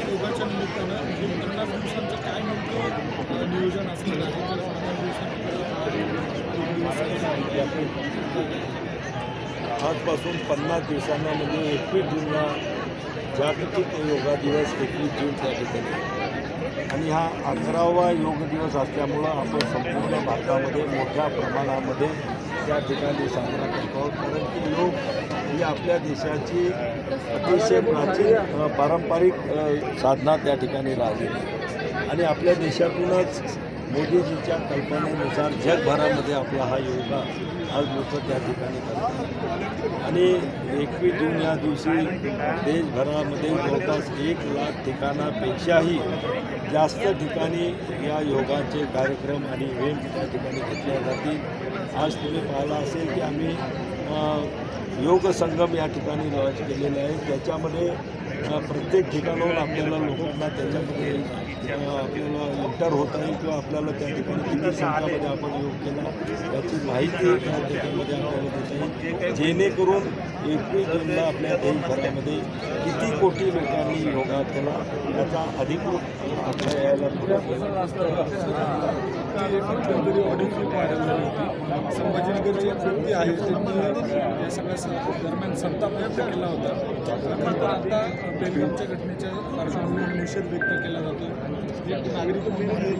योगाच्या निमित्तानं पन्नास दिवसांचं काय नेमकं नियोजन असणार आहे आजपासून पन्नास दिवसांना म्हणजे एकवीस जूनला जागतिक योगा दिवस एकवीस जून त्या ठिकाणी. आणि हा अकरावा योग दिवस असल्यामुळं आपण संपूर्ण भारतामध्ये मोठ्या प्रमाणामध्ये त्या ठिकाणी साजरा करतो आहोत. कारण की योग ही आपल्या देशाची अतिशय प्राचीन पारंपरिक साधना त्या ठिकाणी राहिली आणि आपल्या देशातूनच मोदीजीच्या कल्पनेनुसार जगभरामध्ये आपला हा योगा आज लोक त्या ठिकाणी करतात. आणि एकवीस जून या दिवशी देशभरामध्ये जवळपास एक लाख ठिकाणापेक्षाही जास्त ठिकाणी या योगाचे कार्यक्रम आणि इव्हेंट त्या ठिकाणी घेतल्या जातील. आज तुम्ही पाहिला असेल की आम्ही योग संगम या ठिकाणी लॉन्च केलेले आहे. त्याच्यामध्ये प्रत्येक ठिकाणाहून आपल्याला लोकांना त्याच्यामध्ये आपल्याला इंटर होता येईल किंवा आपल्याला त्या ठिकाणी किती संख्यामध्ये आपण योग केला याची माहिती त्या त्याच्यामध्ये आपल्याला देता येईल. जेणेकरून एकवीस जूनला आपल्या देशभरामध्ये किती कोटी लोकांनी योगा केला याचा अधिकृत आपल्या यायला संभाजीनगरची एक व्यक्ती आहे त्यांनी या सगळ्या दरम्यान संताप व्यक्त केला होता. खरं तर आता बेलगामच्या घटनेच्या पार्श्वभूमीवर निषेध व्यक्त केला जातो एक नागरिक म्हणून